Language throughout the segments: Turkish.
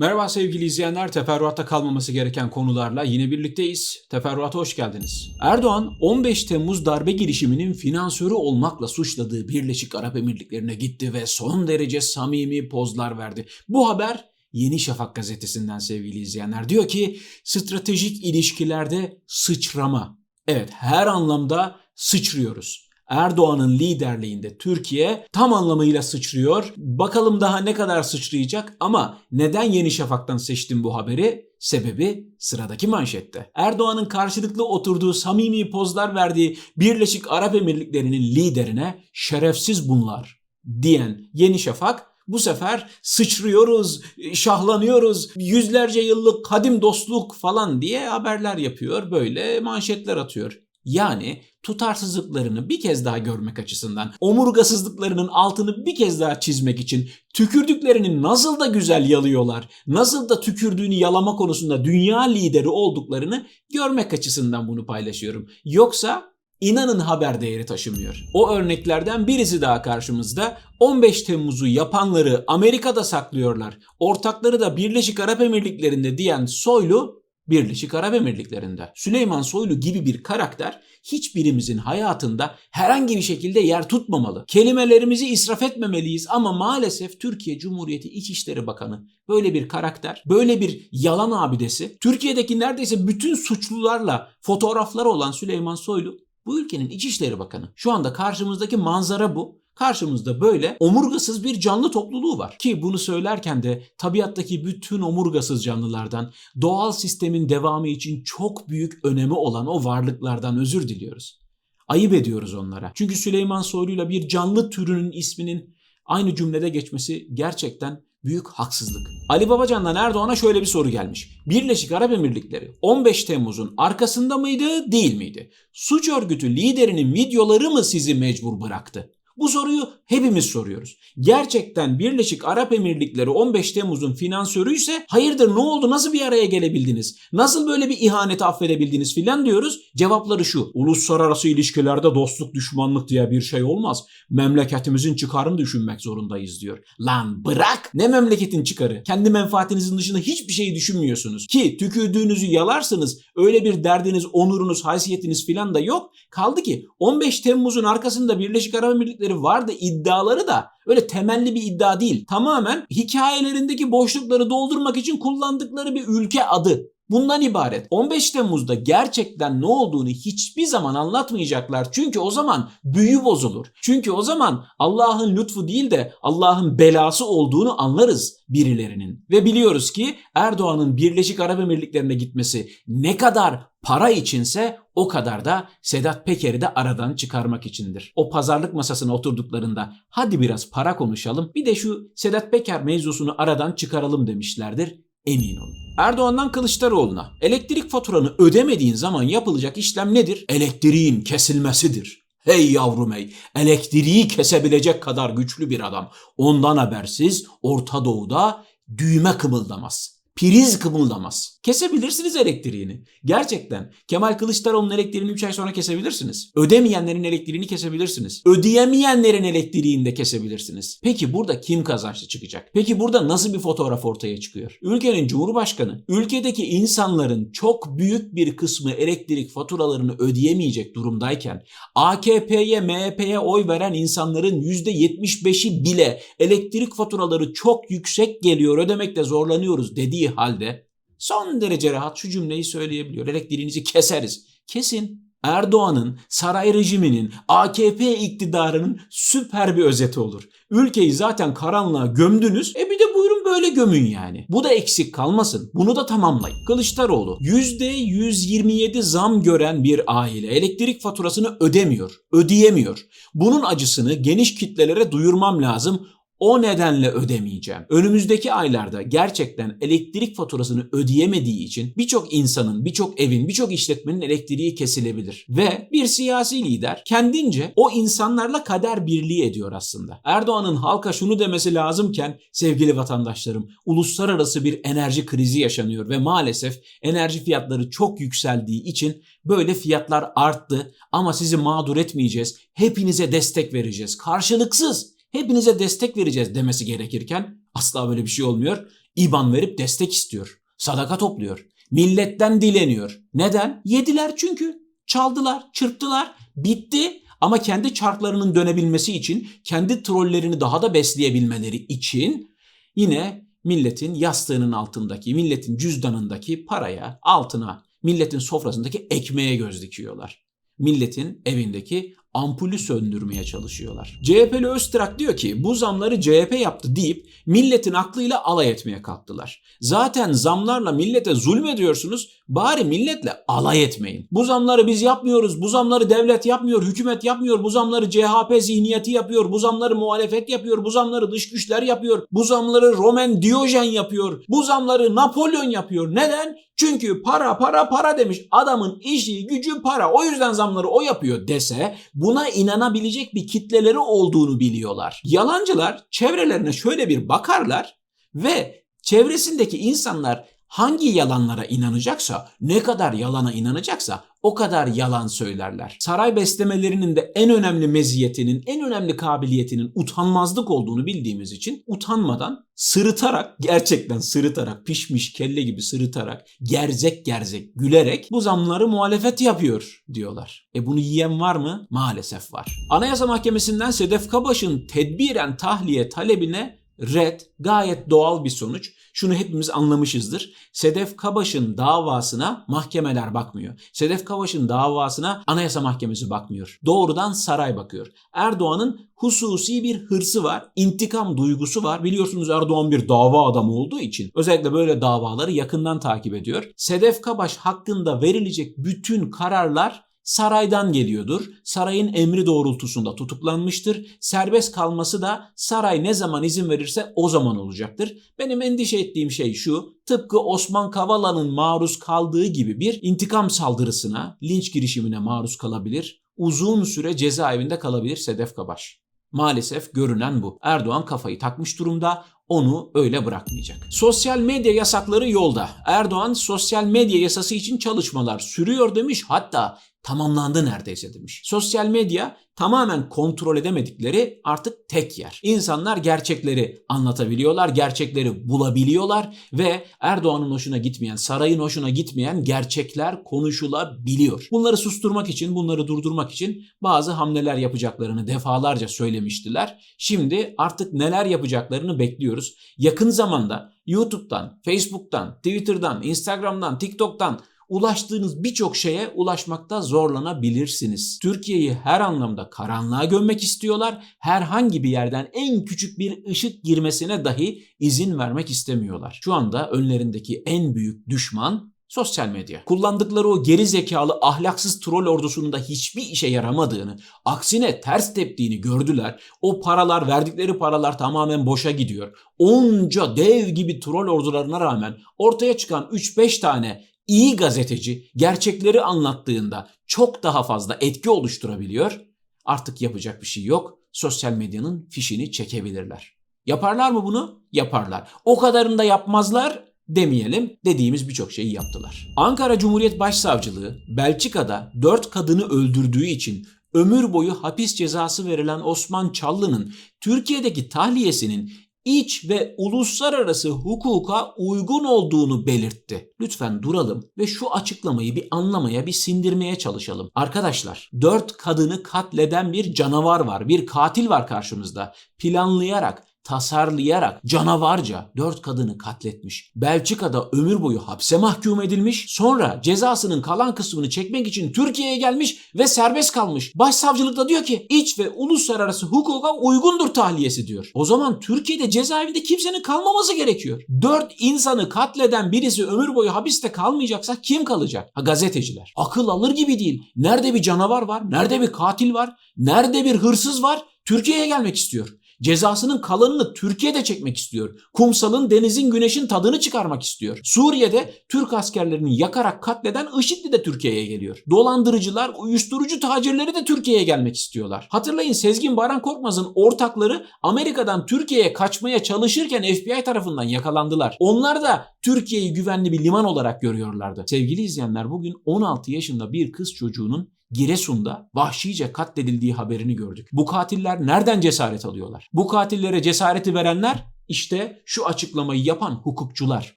Merhaba sevgili izleyenler, teferruatta kalmaması gereken konularla yine birlikteyiz. Teferruata hoş geldiniz. Erdoğan 15 Temmuz darbe girişiminin finansörü olmakla suçladığı Birleşik Arap Emirlikleri'ne gitti ve son derece samimi pozlar verdi. Bu haber Yeni Şafak gazetesinden sevgili izleyenler. Diyor ki stratejik ilişkilerde sıçrama. Evet her anlamda sıçrıyoruz. Erdoğan'ın liderliğinde Türkiye tam anlamıyla sıçrıyor. Bakalım daha ne kadar sıçrayacak ama neden Yeni Şafak'tan seçtim bu haberi? Sebebi sıradaki manşette. Erdoğan'ın karşılıklı oturduğu samimi pozlar verdiği Birleşik Arap Emirlikleri'nin liderine şerefsiz bunlar diyen Yeni Şafak bu sefer sıçrıyoruz, şahlanıyoruz, yüzlerce yıllık kadim dostluk falan diye haberler yapıyor, böyle manşetler atıyor. Yani tutarsızlıklarını bir kez daha görmek açısından, omurgasızlıklarının altını bir kez daha çizmek için tükürdüklerini nasıl da güzel yalıyorlar, nasıl da tükürdüğünü yalama konusunda dünya lideri olduklarını görmek açısından bunu paylaşıyorum. Yoksa inanın haber değeri taşımıyor. O örneklerden birisi daha karşımızda. 15 Temmuz'u yapanları Amerika'da saklıyorlar. Ortakları da Birleşik Arap Emirlikleri'nde diyen Soylu Birleşik Arap Emirlikleri'nde. Süleyman Soylu gibi bir karakter hiçbirimizin hayatında herhangi bir şekilde yer tutmamalı. Kelimelerimizi israf etmemeliyiz ama maalesef Türkiye Cumhuriyeti İçişleri Bakanı böyle bir karakter, böyle bir yalan abidesi, Türkiye'deki neredeyse bütün suçlularla fotoğrafları olan Süleyman Soylu bu ülkenin İçişleri Bakanı. Şu anda karşımızdaki manzara bu. Karşımızda böyle omurgasız bir canlı topluluğu var. Ki bunu söylerken de tabiattaki bütün omurgasız canlılardan, doğal sistemin devamı için çok büyük önemi olan o varlıklardan özür diliyoruz. Ayıp ediyoruz onlara. Çünkü Süleyman Soylu'yla bir canlı türünün isminin aynı cümlede geçmesi gerçekten büyük haksızlık. Ali Babacan'dan Erdoğan'a şöyle bir soru gelmiş. Birleşik Arap Emirlikleri 15 Temmuz'un arkasında mıydı, değil miydi? Suç örgütü liderinin videoları mı sizi mecbur bıraktı? Bu soruyu hepimiz soruyoruz. Gerçekten Birleşik Arap Emirlikleri 15 Temmuz'un finansörü ise hayırdır ne oldu nasıl bir araya gelebildiniz? Nasıl böyle bir ihaneti affedebildiniz filan diyoruz. Cevapları şu. Uluslararası ilişkilerde dostluk düşmanlık diye bir şey olmaz. Memleketimizin çıkarını düşünmek zorundayız diyor. Lan bırak. Ne memleketin çıkarı? Kendi menfaatinizin dışında hiçbir şeyi düşünmüyorsunuz. Ki tükürdüğünüzü yalarsınız. Öyle bir derdiniz, onurunuz, haysiyetiniz filan da yok. Kaldı ki 15 Temmuz'un arkasında Birleşik Arap Emirlikleri vardı iddiaları da öyle temelli bir iddia değil. Tamamen hikayelerindeki boşlukları doldurmak için kullandıkları bir ülke adı. Bundan ibaret. 15 Temmuz'da gerçekten ne olduğunu hiçbir zaman anlatmayacaklar. Çünkü o zaman büyü bozulur. Çünkü o zaman Allah'ın lütfu değil de Allah'ın belası olduğunu anlarız birilerinin. Ve biliyoruz ki Erdoğan'ın Birleşik Arap Emirlikleri'ne gitmesi ne kadar para içinse o kadar da Sedat Peker'i de aradan çıkarmak içindir. O pazarlık masasına oturduklarında hadi biraz para konuşalım bir de şu Sedat Peker mevzusunu aradan çıkaralım demişlerdir emin olun. Erdoğan'dan Kılıçdaroğlu'na elektrik faturanı ödemediğin zaman yapılacak işlem nedir? Elektriğin kesilmesidir. Hey yavrum hey, elektriği kesebilecek kadar güçlü bir adam. Ondan habersiz Orta Doğu'da düğme kımıldamaz. Priz kımıldamaz. Kesebilirsiniz elektriğini. Gerçekten Kemal Kılıçdaroğlu'nun elektriğini 3 ay sonra kesebilirsiniz. Ödemeyenlerin elektriğini kesebilirsiniz. Ödeyemeyenlerin elektriğini de kesebilirsiniz. Peki burada kim kazançlı çıkacak? Peki burada nasıl bir fotoğraf ortaya çıkıyor? Ülkenin Cumhurbaşkanı, ülkedeki insanların çok büyük bir kısmı elektrik faturalarını ödeyemeyecek durumdayken AKP'ye, MHP'ye oy veren insanların %75'i bile elektrik faturaları çok yüksek geliyor, ödemekte zorlanıyoruz dediği halde son derece rahat şu cümleyi söyleyebiliyor. Elektriğinizi keseriz. Kesin. Erdoğan'ın, saray rejiminin, AKP iktidarının süper bir özeti olur. Ülkeyi zaten karanlığa gömdünüz. E bir de buyurun böyle gömün yani. Bu da eksik kalmasın. Bunu da tamamlayın. Kılıçdaroğlu %127 zam gören bir aile elektrik faturasını ödemiyor, ödeyemiyor. Bunun acısını geniş kitlelere duyurmam lazım. O nedenle ödemeyeceğim. Önümüzdeki aylarda gerçekten elektrik faturasını ödeyemediği için birçok insanın, birçok evin, birçok işletmenin elektriği kesilebilir. Ve bir siyasi lider kendince o insanlarla kader birliği ediyor aslında. Erdoğan'ın halka şunu demesi lazımken sevgili vatandaşlarım uluslararası bir enerji krizi yaşanıyor ve maalesef enerji fiyatları çok yükseldiği için böyle fiyatlar arttı ama sizi mağdur etmeyeceğiz. Hepinize destek vereceğiz. Karşılıksız hepinize destek vereceğiz demesi gerekirken asla böyle bir şey olmuyor. İban verip destek istiyor. Sadaka topluyor. Milletten dileniyor. Neden? Yediler çünkü. Çaldılar, çırptılar. Bitti. Ama kendi çarklarının dönebilmesi için, kendi trollerini daha da besleyebilmeleri için yine milletin yastığının altındaki, milletin cüzdanındaki paraya, altına, milletin sofrasındaki ekmeğe göz dikiyorlar. Milletin evindeki ampulü söndürmeye çalışıyorlar. CHP'li Öztrak diyor ki bu zamları CHP yaptı deyip milletin aklıyla alay etmeye kalktılar. Zaten zamlarla millete zulmediyorsunuz bari milletle alay etmeyin. Bu zamları biz yapmıyoruz, bu zamları devlet yapmıyor, hükümet yapmıyor, bu zamları CHP zihniyeti yapıyor, bu zamları muhalefet yapıyor, bu zamları dış güçler yapıyor, bu zamları Roman Diyojen yapıyor, bu zamları Napolyon yapıyor. Neden? Çünkü para para para demiş. Adamın işi gücü para. O yüzden zamları o yapıyor dese buna inanabilecek bir kitleleri olduğunu biliyorlar. Yalancılar çevrelerine şöyle bir bakarlar ve çevresindeki insanlar hangi yalanlara inanacaksa, ne kadar yalana inanacaksa o kadar yalan söylerler. Saray beslemelerinin de en önemli meziyetinin, en önemli kabiliyetinin utanmazlık olduğunu bildiğimiz için utanmadan sırıtarak, gerçekten sırıtarak, pişmiş kelle gibi sırıtarak, gerzek gerzek gülerek bu zamları muhalefet yapıyor diyorlar. E bunu yiyen var mı? Maalesef var. Anayasa Mahkemesi'nden Sedef Kabaş'ın tedbiren tahliye talebine red gayet doğal bir sonuç. Şunu hepimiz anlamışızdır. Sedef Kabaş'ın davasına mahkemeler bakmıyor. Sedef Kabaş'ın davasına Anayasa Mahkemesi bakmıyor. Doğrudan saray bakıyor. Erdoğan'ın hususi bir hırsı var, intikam duygusu var. Biliyorsunuz Erdoğan bir dava adamı olduğu için özellikle böyle davaları yakından takip ediyor. Sedef Kabaş hakkında verilecek bütün kararlar saraydan geliyordur. Sarayın emri doğrultusunda tutuklanmıştır. Serbest kalması da saray ne zaman izin verirse o zaman olacaktır. Benim endişe ettiğim şey şu. Tıpkı Osman Kavala'nın maruz kaldığı gibi bir intikam saldırısına, linç girişimine maruz kalabilir. Uzun süre cezaevinde kalabilir Sedef Kabaş. Maalesef görünen bu. Erdoğan kafayı takmış durumda onu öyle bırakmayacak. Sosyal medya yasakları yolda. Erdoğan sosyal medya yasası için çalışmalar sürüyor demiş. Hatta tamamlandı neredeyse demiş. Sosyal medya tamamen kontrol edemedikleri artık tek yer. İnsanlar gerçekleri anlatabiliyorlar, gerçekleri bulabiliyorlar ve Erdoğan'ın hoşuna gitmeyen, sarayın hoşuna gitmeyen gerçekler konuşulabiliyor. Bunları susturmak için, bunları durdurmak için bazı hamleler yapacaklarını defalarca söylemiştiler. Şimdi artık neler yapacaklarını bekliyoruz. Yakın zamanda YouTube'dan, Facebook'tan, Twitter'dan, Instagram'dan, TikTok'tan ulaştığınız birçok şeye ulaşmakta zorlanabilirsiniz. Türkiye'yi her anlamda karanlığa gömmek istiyorlar. Herhangi bir yerden en küçük bir ışık girmesine dahi izin vermek istemiyorlar. Şu anda önlerindeki en büyük düşman sosyal medya. Kullandıkları o geri zekalı ahlaksız troll ordusunun da hiçbir işe yaramadığını, aksine ters teptiğini gördüler. O paralar, verdikleri paralar tamamen boşa gidiyor. Onca dev gibi troll ordularına rağmen ortaya çıkan 3-5 tane iyi gazeteci gerçekleri anlattığında çok daha fazla etki oluşturabiliyor. Artık yapacak bir şey yok. Sosyal medyanın fişini çekebilirler. Yaparlar mı bunu? Yaparlar. O kadarını da yapmazlar demeyelim dediğimiz birçok şeyi yaptılar. Ankara Cumhuriyet Başsavcılığı Belçika'da 4 kadını öldürdüğü için ömür boyu hapis cezası verilen Osman Çallı'nın Türkiye'deki tahliyesinin iç ve uluslararası hukuka uygun olduğunu belirtti. Lütfen duralım ve şu açıklamayı bir anlamaya, bir sindirmeye çalışalım. Arkadaşlar, dört kadını katleden bir canavar var, bir katil var karşımızda. Planlayarak, tasarlayarak canavarca dört kadını katletmiş. Belçika'da ömür boyu hapse mahkum edilmiş. Sonra cezasının kalan kısmını çekmek için Türkiye'ye gelmiş ve serbest kalmış. Başsavcılık da diyor ki iç ve uluslararası hukuka uygundur tahliyesi diyor. O zaman Türkiye'de cezaevinde kimsenin kalmaması gerekiyor. Dört insanı katleden birisi ömür boyu hapiste kalmayacaksa kim kalacak? Ha gazeteciler. Akıl alır gibi değil. Nerede bir canavar var? Nerede bir katil var? Nerede bir hırsız var? Türkiye'ye gelmek istiyor. Cezasının kalanını Türkiye'de çekmek istiyor. Kumsalın, denizin, güneşin tadını çıkarmak istiyor. Suriye'de Türk askerlerini yakarak katleden IŞİD'li de Türkiye'ye geliyor. Dolandırıcılar, uyuşturucu tacirleri de Türkiye'ye gelmek istiyorlar. Hatırlayın Sezgin Baran Korkmaz'ın ortakları Amerika'dan Türkiye'ye kaçmaya çalışırken FBI tarafından yakalandılar. Onlar da Türkiye'yi güvenli bir liman olarak görüyorlardı. Sevgili izleyenler bugün 16 yaşında bir kız çocuğunun Giresun'da vahşice katledildiği haberini gördük. Bu katiller nereden cesaret alıyorlar? Bu katillere cesareti verenler İşte şu açıklamayı yapan hukukçular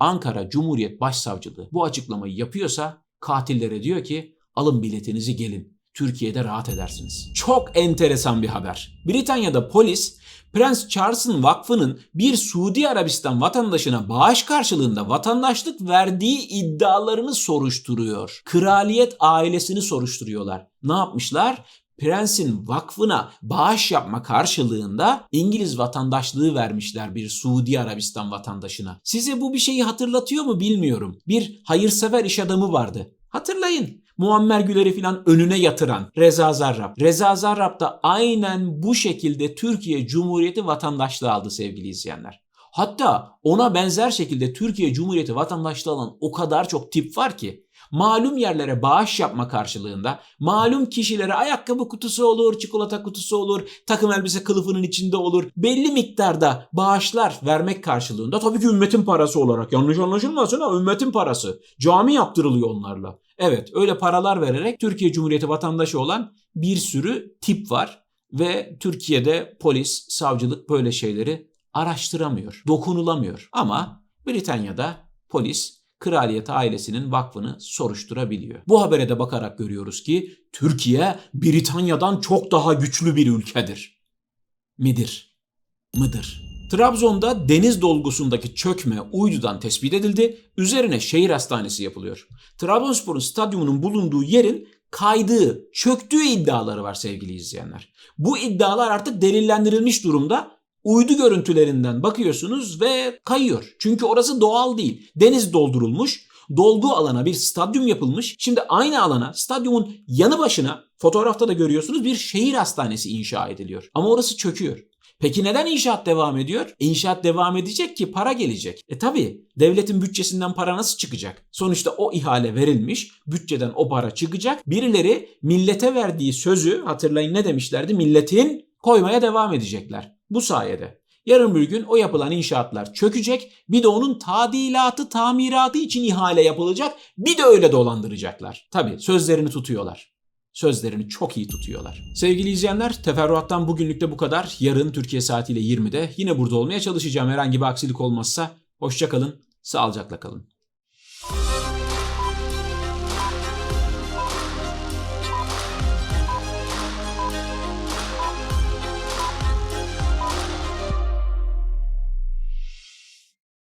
Ankara Cumhuriyet Başsavcılığı bu açıklamayı yapıyorsa katillere diyor ki alın biletinizi gelin. Türkiye'de rahat edersiniz. Çok enteresan bir haber. Britanya'da polis Prens Charles'ın vakfının bir Suudi Arabistan vatandaşına bağış karşılığında vatandaşlık verdiği iddialarını soruşturuyor. Kraliyet ailesini soruşturuyorlar. Ne yapmışlar? Prensin vakfına bağış yapma karşılığında İngiliz vatandaşlığı vermişler bir Suudi Arabistan vatandaşına. Size bu bir şeyi hatırlatıyor mu bilmiyorum. Bir hayırsever iş adamı vardı. Hatırlayın. Muammer Güler'i filan önüne yatıran Reza Zarrab. Reza Zarrab da aynen bu şekilde Türkiye Cumhuriyeti vatandaşlığı aldı sevgili izleyenler. Hatta ona benzer şekilde Türkiye Cumhuriyeti vatandaşlığı alan o kadar çok tip var ki malum yerlere bağış yapma karşılığında malum kişilere ayakkabı kutusu olur, çikolata kutusu olur, takım elbise kılıfının içinde olur. Belli miktarda bağışlar vermek karşılığında tabii ki ümmetin parası olarak yanlış anlaşılmasın ha ümmetin parası. Cami yaptırılıyor onlarla. Evet öyle paralar vererek Türkiye Cumhuriyeti vatandaşı olan bir sürü tip var ve Türkiye'de polis, savcılık böyle şeyleri araştıramıyor, dokunulamıyor. Ama Britanya'da polis kraliyet ailesinin vakfını soruşturabiliyor. Bu habere de bakarak görüyoruz ki Türkiye Britanya'dan çok daha güçlü bir ülkedir. Midir? Mıdır? Trabzon'da deniz dolgusundaki çökme uydudan tespit edildi. Üzerine şehir hastanesi yapılıyor. Trabzonspor'un stadyumunun bulunduğu yerin kaydığı, çöktüğü iddiaları var sevgili izleyenler. Bu iddialar artık delillendirilmiş durumda. Uydu görüntülerinden bakıyorsunuz ve kayıyor. Çünkü orası doğal değil. Deniz doldurulmuş, dolgu alana bir stadyum yapılmış. Şimdi aynı alana stadyumun yanı başına fotoğrafta da görüyorsunuz bir şehir hastanesi inşa ediliyor. Ama orası çöküyor. Peki neden inşaat devam ediyor? İnşaat devam edecek ki para gelecek. E tabi devletin bütçesinden para nasıl çıkacak? Sonuçta o ihale verilmiş, bütçeden o para çıkacak. Birileri millete verdiği sözü hatırlayın ne demişlerdi? Milletin koymaya devam edecekler. Bu sayede. Yarın bir gün o yapılan inşaatlar çökecek. Bir de onun tadilatı, tamiratı için ihale yapılacak. Bir de öyle dolandıracaklar. Tabi sözlerini tutuyorlar. Sözlerini çok iyi tutuyorlar. Sevgili izleyenler, teferruattan bugünlük de bu kadar. Yarın Türkiye saatiyle 20'de yine burada olmaya çalışacağım. Herhangi bir aksilik olmazsa hoşça kalın, sağlıcakla kalın.